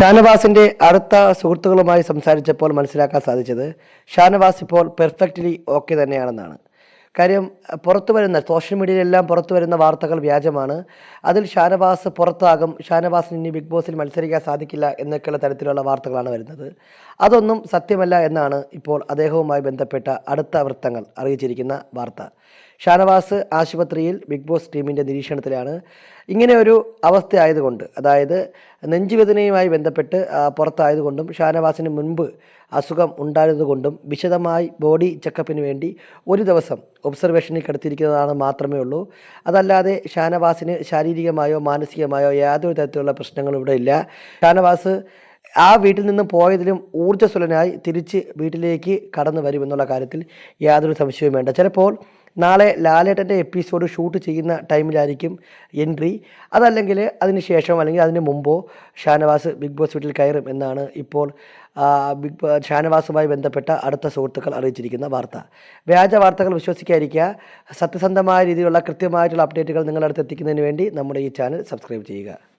ഷാനവാസിന്റെ അടുത്ത സുഹൃത്തുക്കളുമായി സംസാരിച്ചപ്പോൾ മനസ്സിലാക്കാൻ സാധിച്ചത് ഷാനവാസ് ഇപ്പോൾ പെർഫെക്റ്റ്ലി ഓക്കെ തന്നെയാണെന്നാണ്. കാര്യം പുറത്തു വരുന്ന സോഷ്യൽ മീഡിയയിലെല്ലാം പുറത്തു വരുന്ന വാർത്തകൾ വ്യാജമാണ്. അതിൽ ഷാനവാസ് പുറത്താകും ഷാനവാസിന് ഇനി ബിഗ് ബോസിൽ മത്സരിക്കാൻ സാധിക്കില്ല എന്നൊക്കെയുള്ള തരത്തിലുള്ള വാർത്തകളാണ് വരുന്നത്. അതൊന്നും സത്യമല്ല എന്നാണ് ഇപ്പോൾ അദ്ദേഹവുമായി ബന്ധപ്പെട്ട അടുത്ത വൃത്തങ്ങൾ അറിയിച്ചിരിക്കുന്ന വാർത്ത. ഷാനവാസ് ആശുപത്രിയിൽ ബിഗ് ബോസ് ടീമിന്റെ നിരീക്ഷണത്തിലാണ്. ഇങ്ങനെ ഒരു അവസ്ഥയായതുകൊണ്ട് അതായത് നെഞ്ചുവേദനയുമായി ബന്ധപ്പെട്ട് പുറത്തായതുകൊണ്ടും ഷാനവാസിന് മുൻപ് അസുഖം ഉണ്ടായതുകൊണ്ടും വിശദമായി ബോഡി ചെക്കപ്പിന് വേണ്ടി ഒരു ദിവസം ഒബ്സർവേഷനിൽ കിടത്തിയിരിക്കുന്നതാണ് മാത്രമേ ഉള്ളൂ. അതല്ലാതെ ഷാനവാസിന് ശാരീരികമായോ മാനസികമായോ യാതൊരു തരത്തിലുള്ള പ്രശ്നങ്ങളും ഇവിടെ ഇല്ല. ഷാനവാസ് ആ വീട്ടിൽ നിന്ന് പോയതിലും ഊർജസ്വലനായി തിരിച്ച് വീട്ടിലേക്ക് കടന്നു വരുമെന്നുള്ള കാര്യത്തിൽ യാതൊരു സംശയവും വേണ്ട. ചിലപ്പോൾ നാളെ ലാലേട്ടന്റെ എപ്പിസോഡ് ഷൂട്ട് ചെയ്യുന്ന ടൈമിലായിരിക്കും എൻട്രി. അതല്ലെങ്കിൽ അതിന് ശേഷം അല്ലെങ്കിൽ അതിന് മുമ്പോ ഷാനവാസ് ബിഗ് ബോസ് വീട്ടിൽ കയറും എന്നാണ് ഇപ്പോൾ ബിഗ് ഷാനവാസുമായി ബന്ധപ്പെട്ട അടുത്ത സുഹൃത്തുക്കൾ അറിയിച്ചിരിക്കുന്ന വാർത്ത. വ്യാജ വാർത്തകൾ വിശ്വസിക്കാതിരിക്കുക. സത്യസന്ധമായ രീതിയിലുള്ള കൃത്യമായിട്ടുള്ള അപ്ഡേറ്റുകൾ നിങ്ങളുടെ അടുത്ത് എത്തിക്കുന്നതിന് വേണ്ടി നമ്മുടെ ഈ ചാനൽ സബ്സ്ക്രൈബ് ചെയ്യുക.